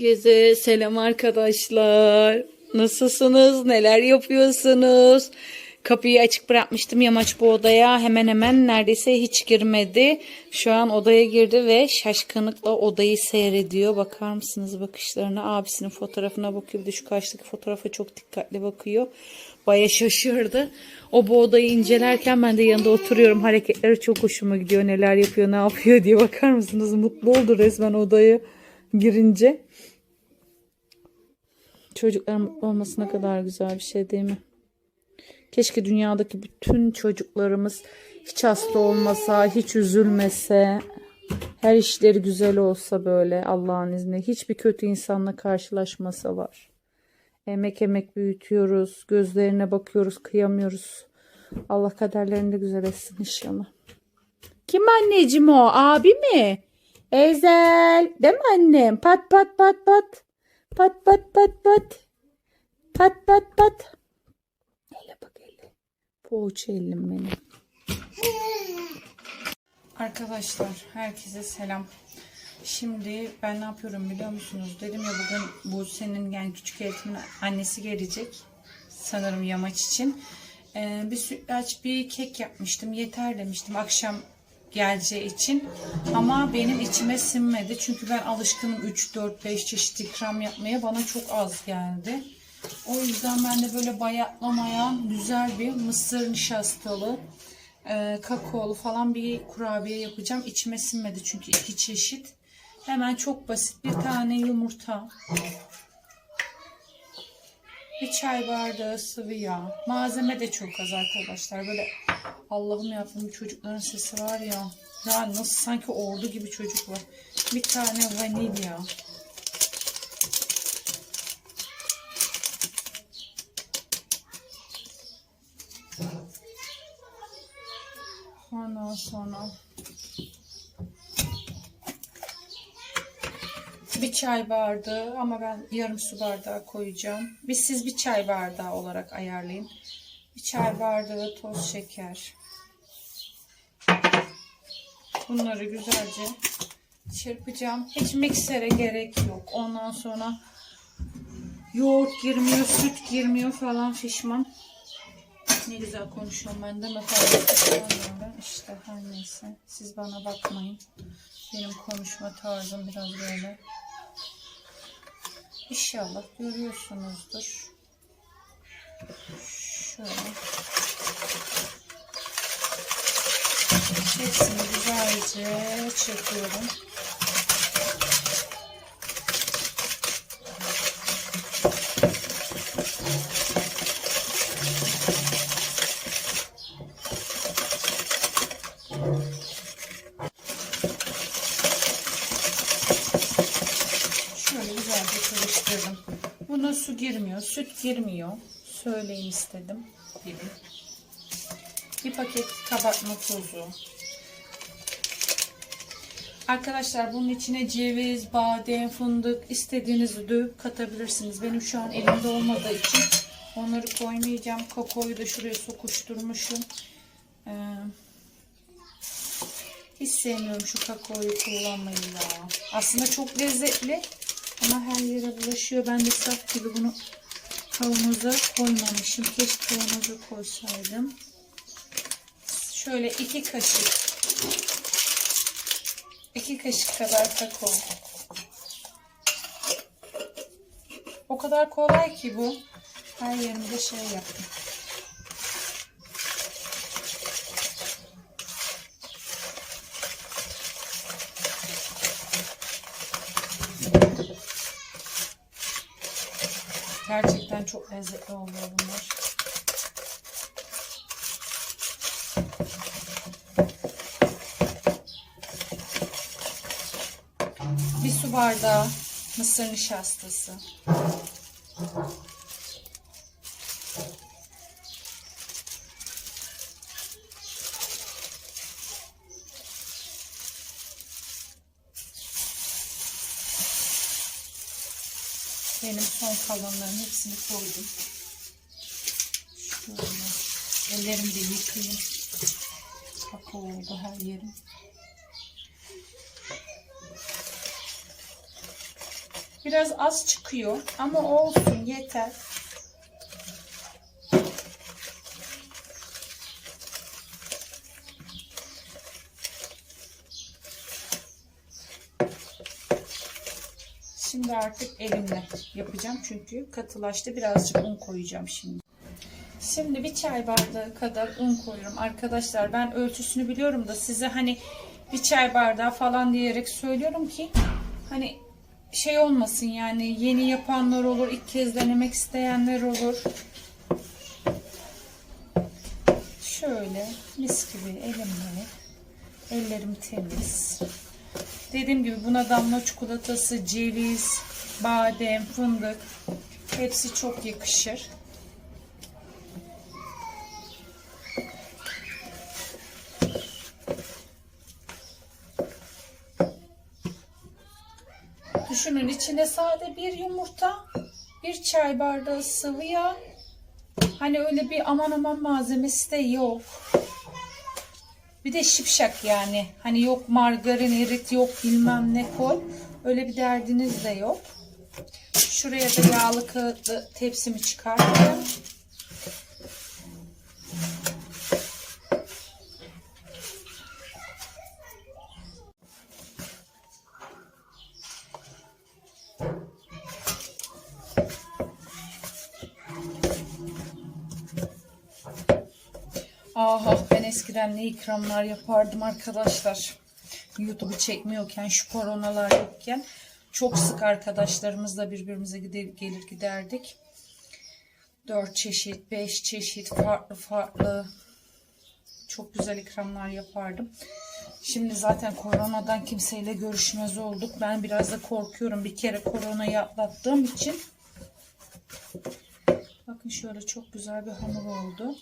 Herkese selam arkadaşlar. Nasılsınız? Neler yapıyorsunuz? Kapıyı açık bırakmıştım yamaç bu odaya. Hemen hemen neredeyse hiç girmedi. Şu an odaya girdi ve şaşkınlıkla odayı seyrediyor. Bakar mısınız bakışlarına? Abisinin fotoğrafına bakıyor. Bir de şu karşıdaki fotoğrafa çok dikkatli bakıyor. Baya şaşırdı. O bu odayı incelerken ben de yanında oturuyorum. Hareketleri çok hoşuma gidiyor. Neler yapıyor, ne yapıyor diye bakar mısınız? Mutlu oldu resmen odaya girince. Çocukların mutlu olması ne kadar güzel bir şey değil mi? Keşke dünyadaki bütün çocuklarımız hiç hasta olmasa, hiç üzülmese, her işleri güzel olsa böyle Allah'ın izniyle. Hiçbir kötü insanla karşılaşmasa var. Emek emek büyütüyoruz, gözlerine bakıyoruz, kıyamıyoruz. Allah kaderlerini de güzel etsin inşallah. Kim anneciğim o? Abi mi? Ezel. Değil mi annem? Pat pat pat pat. Pat pat pat pat. Pat pat pat. Hele bak hele. Poğaça elim benim. Arkadaşlar herkese selam. Şimdi ben ne yapıyorum biliyor musunuz? Dedim ya bugün bu senin yani küçük eltimin annesi gelecek. Sanırım yamaç için. Ee, bir sütlaç bir kek yapmıştım. Yeter demiştim akşam geleceği için. Ama benim içime sinmedi. Çünkü ben alışkınım 3, 4, 5 çeşit ikram yapmaya. Bana çok az geldi. O yüzden ben de böyle bayatlamayan güzel bir mısır nişastalı e, kakaolu falan bir kurabiye yapacağım. İçime sinmedi çünkü iki çeşit. Hemen çok basit bir tane yumurta. Bir çay bardağı sıvı yağ. Malzeme de çok az arkadaşlar. Böyle Allah'ım yarabbim çocukların sesi var ya. Ya nasıl sanki ordu gibi çocuk var. Bir tane vanilya. Ondan sonra bir çay bardağı ama ben yarım su bardağı koyacağım. Biz siz bir çay bardağı olarak ayarlayın. Çay bardağı toz şeker. Bunları güzelce çırpacağım. Hiç miksere gerek yok. Ondan sonra yoğurt girmiyor, süt girmiyor falan fişman. Ne güzel konuşuyorum ben de fazla İşte her neyse. Siz bana bakmayın. Benim konuşma tarzım biraz böyle. İnşallah görüyorsunuzdur. Şöyle. Hepsini güzelce çırpıyorum. Şöyle güzelce karıştırdım. Buna su girmiyor, süt girmiyor. Söyleyeyim istedim. Gibi. Bir paket kabartma tozu. Arkadaşlar bunun içine ceviz, badem, fındık istediğinizi dövüp katabilirsiniz. Benim şu an elimde olmadığı için onları koymayacağım. Kakaoyu da şuraya sokuşturmuşum. Ee, hiç sevmiyorum şu kakaoyu kullanmayı ya. Aslında çok lezzetli ama her yere bulaşıyor. Ben de saf gibi bunu kavanoza koymamışım. Keşke kavanoza koysaydım. Şöyle iki kaşık iki kaşık kadar kakao. O kadar kolay ki bu. Her yerimde şey yaptım. Gerçekten çok lezzetli oluyor bunlar. Bir su bardağı mısır nişastası. Benim son kalanların hepsini koydum. Şöyle. Ellerimi de yıkayayım. Kakao oldu her yerim. Biraz az çıkıyor ama olsun yeter. Şimdi artık elimle yapacağım çünkü katılaştı. Birazcık un koyacağım şimdi. Şimdi bir çay bardağı kadar un koyuyorum. Arkadaşlar ben ölçüsünü biliyorum da size hani bir çay bardağı falan diyerek söylüyorum ki hani şey olmasın yani yeni yapanlar olur, ilk kez denemek isteyenler olur. Şöyle mis gibi elimle ellerim temiz. Dediğim gibi buna damla çikolatası, ceviz, badem, fındık hepsi çok yakışır. Düşünün içine sade bir yumurta, bir çay bardağı sıvı yağ. Hani öyle bir aman aman malzemesi de yok. Bir de şipşak yani. Hani yok margarin erit yok bilmem ne koy. Öyle bir derdiniz de yok. Şuraya da yağlı kağıtlı tepsimi çıkartayım. Aha ben eskiden ne ikramlar yapardım arkadaşlar. YouTube'u çekmiyorken şu koronalar yokken çok sık arkadaşlarımızla birbirimize gider, gelir giderdik. 4 çeşit, 5 çeşit farklı farklı çok güzel ikramlar yapardım. Şimdi zaten koronadan kimseyle görüşmez olduk. Ben biraz da korkuyorum. Bir kere koronayı atlattığım için. Bakın şöyle çok güzel bir hamur oldu.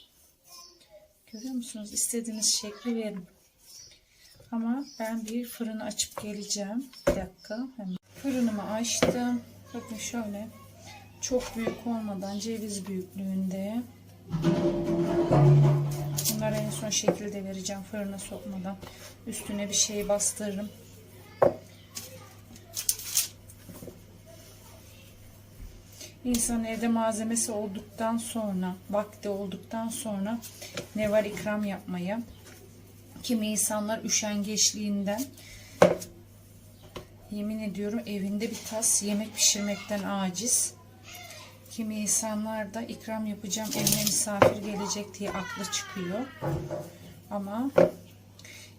Görüyor musunuz? İstediğiniz şekli verin. Ama ben bir fırını açıp geleceğim. Bir dakika. Hemen. Fırınımı açtım. Bakın şöyle. Çok büyük olmadan ceviz büyüklüğünde. Bunları en son şekilde vereceğim fırına sokmadan. Üstüne bir şey bastırırım. İnsan evde malzemesi olduktan sonra, vakti olduktan sonra ne var ikram yapmaya. Kimi insanlar üşengeçliğinden yemin ediyorum evinde bir tas yemek pişirmekten aciz. Kimi insanlar da ikram yapacağım evine misafir gelecek diye aklı çıkıyor. Ama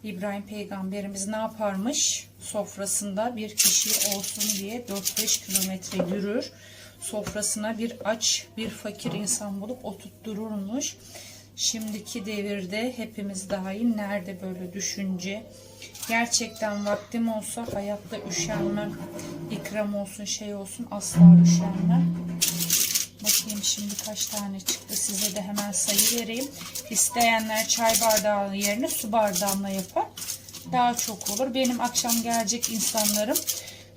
İbrahim peygamberimiz ne yaparmış? Sofrasında bir kişi olsun diye 4-5 kilometre yürür. Sofrasına bir aç, bir fakir insan bulup oturttururmuş. Şimdiki devirde hepimiz dahil nerede böyle düşünce? Gerçekten vaktim olsa hayatta üşenmem. İkram olsun şey olsun asla üşenmem. Bakayım şimdi kaç tane çıktı. Size de hemen sayı vereyim. İsteyenler çay bardağı yerine su bardağına yapar. Daha çok olur. Benim akşam gelecek insanlarım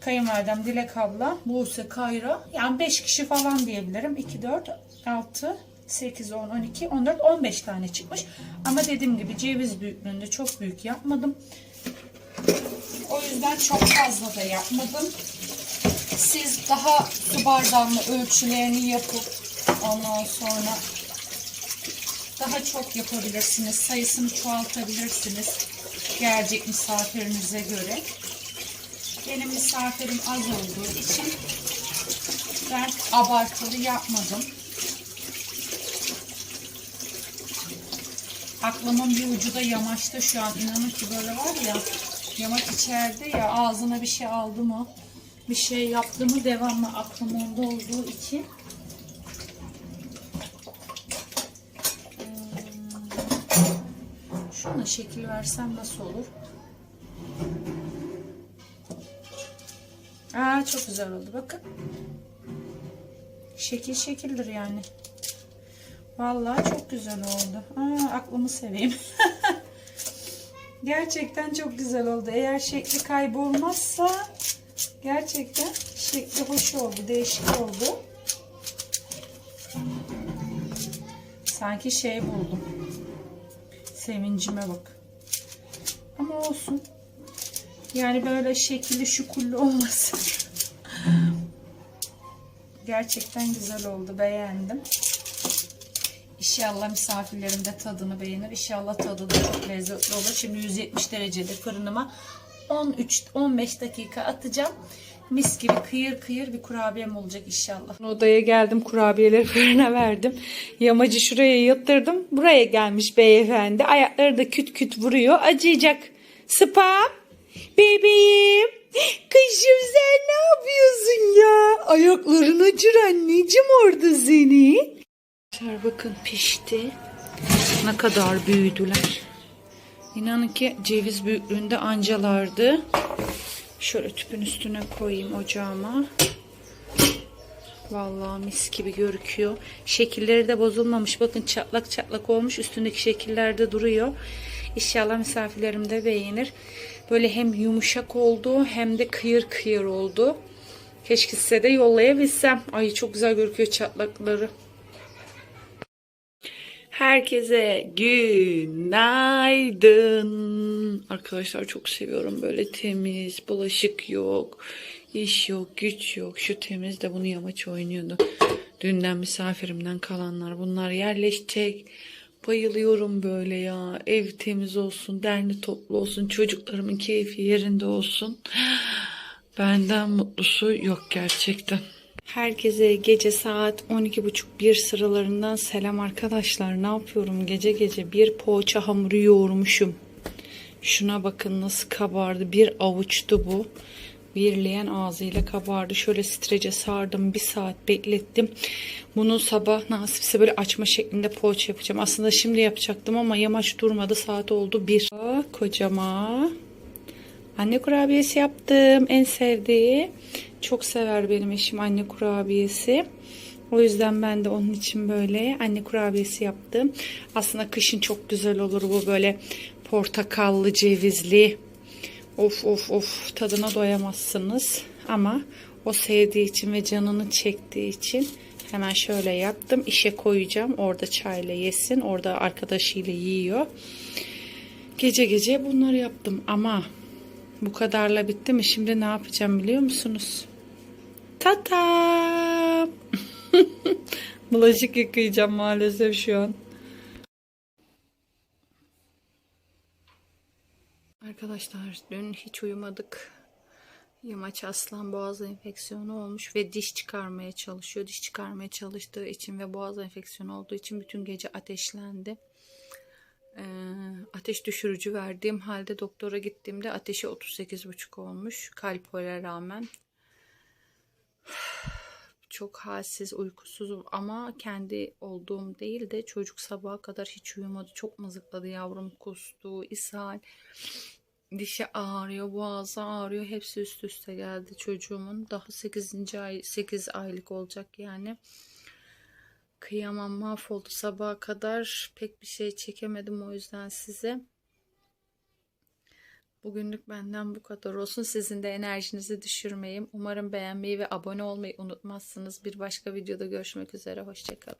kayınvalidem Dilek abla, Buse, Kayra. Yani 5 kişi falan diyebilirim. 2, 4, 6, 8, 10, 12, 14, 15 tane çıkmış. Ama dediğim gibi ceviz büyüklüğünde çok büyük yapmadım. O yüzden çok fazla da yapmadım. Siz daha su bardağını ölçülerini yapıp ondan sonra daha çok yapabilirsiniz. Sayısını çoğaltabilirsiniz. Gelecek misafirinize göre. Benim misafirim az olduğu için ben abartılı yapmadım. Aklımın bir ucu da yamaçta şu an. İnanın ki böyle var ya yamaç içeride ya ağzına bir şey aldı mı bir şey yaptı mı devamlı aklım onda olduğu için Hmm. şuna şekil versem nasıl olur? Aa çok güzel oldu bakın. Şekil şekildir yani. Vallahi çok güzel oldu. Aa, aklımı seveyim. Gerçekten çok güzel oldu. Eğer şekli kaybolmazsa gerçekten şekli hoş oldu. Değişik oldu. Sanki şey buldum. Sevincime bak. Ama olsun. Yani böyle şekilli şukullu olmasın. Gerçekten güzel oldu. Beğendim. İnşallah misafirlerim de tadını beğenir. İnşallah tadı da çok lezzetli olur. Şimdi 170 derecede fırınıma 13-15 dakika atacağım. Mis gibi kıyır kıyır bir kurabiyem olacak inşallah. Odaya geldim kurabiyeleri fırına verdim. Yamacı şuraya yatırdım. Buraya gelmiş beyefendi. Ayakları da küt küt vuruyor. Acıyacak. Spa. Bebeğim. Kışım sen ne yapıyorsun ya? Ayakların acır anneciğim orada seni. Arkadaşlar bakın pişti. Ne kadar büyüdüler. İnanın ki ceviz büyüklüğünde ancalardı. Şöyle tüpün üstüne koyayım ocağıma. Vallahi mis gibi görüküyor. Şekilleri de bozulmamış. Bakın çatlak çatlak olmuş. Üstündeki şekiller de duruyor. İnşallah misafirlerim de beğenir. Böyle hem yumuşak oldu hem de kıyır kıyır oldu. Keşke size de yollayabilsem. Ay çok güzel görüküyor çatlakları. Herkese günaydın. Arkadaşlar çok seviyorum böyle temiz, bulaşık yok, iş yok, güç yok. Şu temiz de bunu yamaç oynuyordu. Dünden misafirimden kalanlar bunlar yerleşecek. Bayılıyorum böyle ya. Ev temiz olsun, derli toplu olsun, çocuklarımın keyfi yerinde olsun. Benden mutlusu yok gerçekten. Herkese gece saat 12.30-1 sıralarından selam arkadaşlar. Ne yapıyorum gece gece bir poğaça hamuru yoğurmuşum. Şuna bakın nasıl kabardı. Bir avuçtu bu. Bir leğen ağzıyla kabardı. Şöyle strece sardım. Bir saat beklettim. Bunu sabah nasipse böyle açma şeklinde poğaça yapacağım. Aslında şimdi yapacaktım ama yamaç durmadı. Saat oldu bir. Kocama Anne kurabiyesi yaptım. En sevdiği. Çok sever benim eşim anne kurabiyesi. O yüzden ben de onun için böyle anne kurabiyesi yaptım. Aslında kışın çok güzel olur bu böyle portakallı, cevizli. Of of of tadına doyamazsınız. Ama o sevdiği için ve canını çektiği için hemen şöyle yaptım. İşe koyacağım. Orada çayla yesin. Orada arkadaşıyla yiyor. Gece gece bunları yaptım ama bu kadarla bitti mi? Şimdi ne yapacağım biliyor musunuz? Tata! Bulaşık yıkayacağım maalesef şu an. Arkadaşlar dün hiç uyumadık. Yamaç aslan boğaz enfeksiyonu olmuş ve diş çıkarmaya çalışıyor. Diş çıkarmaya çalıştığı için ve boğaz enfeksiyonu olduğu için bütün gece ateşlendi. Ee, ateş düşürücü verdiğim halde doktora gittiğimde ateşi 38,5 olmuş kalpole rağmen. Çok halsiz, uykusuzum ama kendi olduğum değil de çocuk sabaha kadar hiç uyumadı. Çok mızıkladı yavrum kustu, ishal, dişi ağrıyor, boğazı ağrıyor. Hepsi üst üste geldi çocuğumun. Daha 8. ay 8 aylık olacak yani. Kıyamam mahvoldu sabaha kadar. Pek bir şey çekemedim o yüzden size. Bugünlük benden bu kadar olsun. Sizin de enerjinizi düşürmeyeyim. Umarım beğenmeyi ve abone olmayı unutmazsınız. Bir başka videoda görüşmek üzere. Hoşçakalın.